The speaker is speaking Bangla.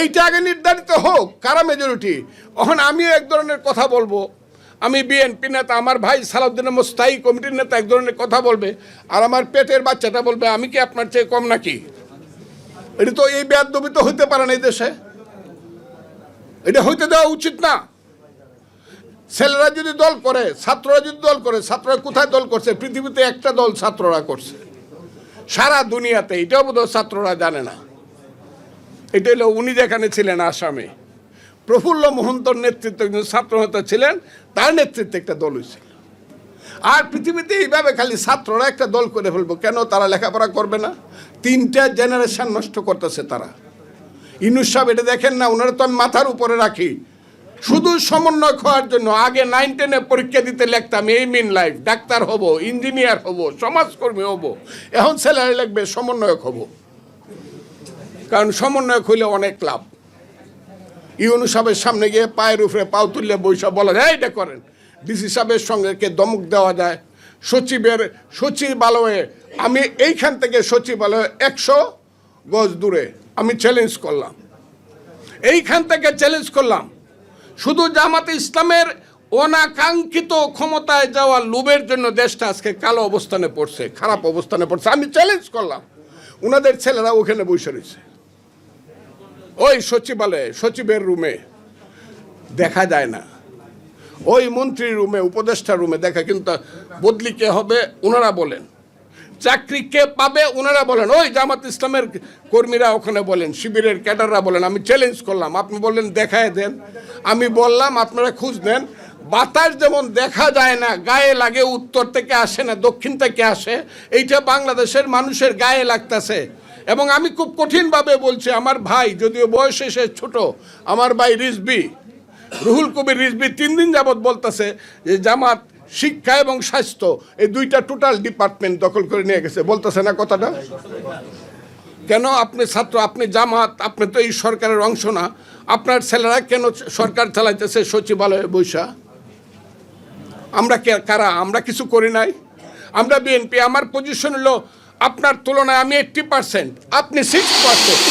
এইটা আগে নির্ধারিত হোক, কারা মেজরিটি এখন আমিও এক ধরনের কথা বলব। আমি বিএনপি নেতা, আমার ভাই সালাউদ্দিন স্থায়ী কমিটির নেতা এক ধরনের কথা বলবে, আর আমার পেটের বাচ্চাটা বলবে, আমি কি আপনার চেয়ে কম নাকি? এটা তো এই বেয়াদবি তো হইতে পারে না এই দেশে। এটা হইতে দেওয়া উচিত না। ছেলেরা যদি দল করে, ছাত্ররা যদি দল করে, ছাত্ররা কোথায় দল করছে? পৃথিবীতে একটা দল ছাত্ররা করছে। সারা দুনিয়াতে, এটাও বোধহয় ছাত্ররা জানে না। এটা হলো উনি যেখানে ছিলেন আসামে। প্রফুল্ল মহন্তর নেতৃত্বে একজন ছাত্র নেতা ছিলেন, তার নেতৃত্বে একটা দল হয়েছিল। আর পৃথিবীতে এইভাবে খালি ছাত্ররা একটা দল করে ফেলব, কেন তারা লেখাপড়া করবে না? তিনটা জেনারেশন নষ্ট করতেছে তারা। ইনুস সাহেব এটা দেখেন না ওনারা তো আমি মাথার উপরে রাখি। শুধু সমন্বয় হওয়ার জন্য আগে নাইন টেনে পরীক্ষা দিতে লিখতাম, এই মিন লাইফ ডাক্তার হব ইঞ্জিনিয়ার হব, সমাজকর্মী হব, এখন ছেলেরা লিখবে সমন্বয়ক হব। কারণ সমন্বয়ক হইলে অনেক লাভ। ইউনু সাহেবের সামনে গিয়ে পায়ের উপরে পাও তুললে বৈশা বলা যায় এটা করেন। ডিসি সাহেবের সঙ্গে কে দমক দেওয়া যায়। সচিবের, সচিবালয়ে, আমি এইখান থেকে সচিবালয়ে একশো গজ দূরে আমি চ্যালেঞ্জ করলাম। এইখান থেকে চ্যালেঞ্জ করলাম। শুধু জামাতে ইসলামের অনাকাঙ্ক্ষিত ক্ষমতায় যাওয়ার লোভের জন্য দেশটা আজকে কালো অবস্থানে পড়ছে, খারাপ অবস্থানে পড়ছে, আমি চ্যালেঞ্জ করলাম। ওনাদের ছেলেরা ওখানে বসে রয়েছে। ওই সচিবালয়ে, সচিবের রুমে। দেখা যায় না। ওই মন্ত্রীর রুমে উপদেষ্টা রুমে দেখা, কিন্তু বদলি কে হবে ওনারা বলেন। চাকরি কে পাবে ওনারা বলেন। ওই জামাত ইসলামের কর্মীরা ওখানে বলেন, শিবিরের ক্যাডাররা বলেন, আমি চ্যালেঞ্জ করলাম। আপনি বললেন, দেখায় দেন। আমি বললাম, আপনারা খুঁজ নেন। বাতাস যেমন দেখা যায় না, গায়ে লাগে, উত্তর থেকে আসে না, দক্ষিণ থেকে আসে, এইটা বাংলাদেশের মানুষের গায়ে লাগতেছে। এবং আমি খুব কঠিনভাবে বলছি, আমার ভাই যদিও বয়সে সে ছোট, আমার ভাই রিজবি রুহুল কবির রিজবি তিন দিন যাবৎ বলতেছে যে জামাত, শিক্ষা এবং স্বাস্থ্য, এই দুইটা টোটাল ডিপার্টমেন্ট দখল করে নিয়ে গেছে। বলতেছে না কথাটা? কেন আপনি ছাত্র, আপনি জামাত, আপনি তো এই সরকারের অংশ না, আপনার ছেলেরা কেন সরকার চালাইতেছে সচিবালয়ে বৈশা? আমরা কারা? আমরা কিছু করি নাই। আমরা বিএনপি, আমার পজিশন হলো আপনার তুলনায় আমি এইট্টি পার্সেন্ট আপনি সিক্স পার্সেন্ট